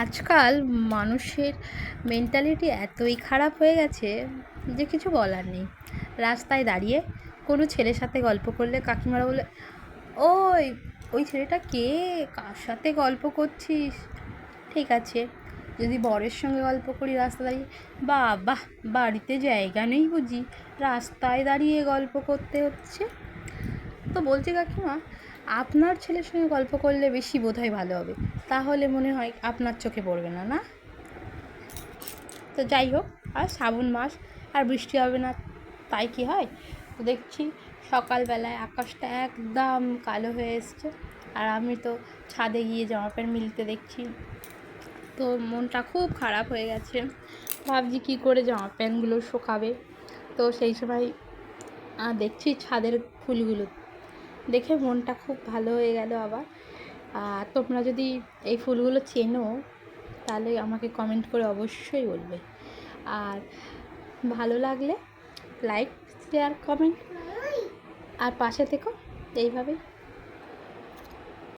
আজকাল মানুষের মেন্টালিটি এতই খারাপ হয়ে গেছে যে কিছু বলার নেই। রাস্তায় দাঁড়িয়ে কোনো ছেলের সাথে গল্প করলে কাকিমারা বলে, ওই ওই ছেলেটা কে? কার সাথে গল্প করছিস? ঠিক আছে, যদি বরের সঙ্গে গল্প করি রাস্তা দাঁড়িয়ে বাহ, বাড়িতে জায়গা নেই বুঝি। রাস্তায় দাঁড়িয়ে গল্প করতে হচ্ছে? তো বলছি কাকিমা আপনার ছেলের সঙ্গে গল্প করলে বেশি বোধহয় ভালো হবে। তাহলে মনে হয় আপনার চোখে পড়বে না না? তো যাই হোক, আর শ্রাবণ মাস, আর বৃষ্টি হবে না, তাই কি হয়? তো দেখছি সকালবেলায় আকাশটা একদম কালো হয়ে এসছে, আর আমি তো ছাদে গিয়ে জামা প্যান্ট মিলতে দেখছি। তো মনটা খুব খারাপ হয়ে গেছে। ভাবছি কী করে জামা প্যান্টগুলো শুকাবে। তো সেই সময় দেখছি ছাদের ফুলগুলো দেখে মনটা খুব ভালো হয়ে গেল আবার। আর তোমরা যদি এই ফুলগুলো চেনো, তাহলে আমাকে কমেন্ট করে অবশ্যই বলবে। আর ভালো লাগলে লাইক শেয়ার কমেন্ট আর পাশে থেকো, এইভাবেই।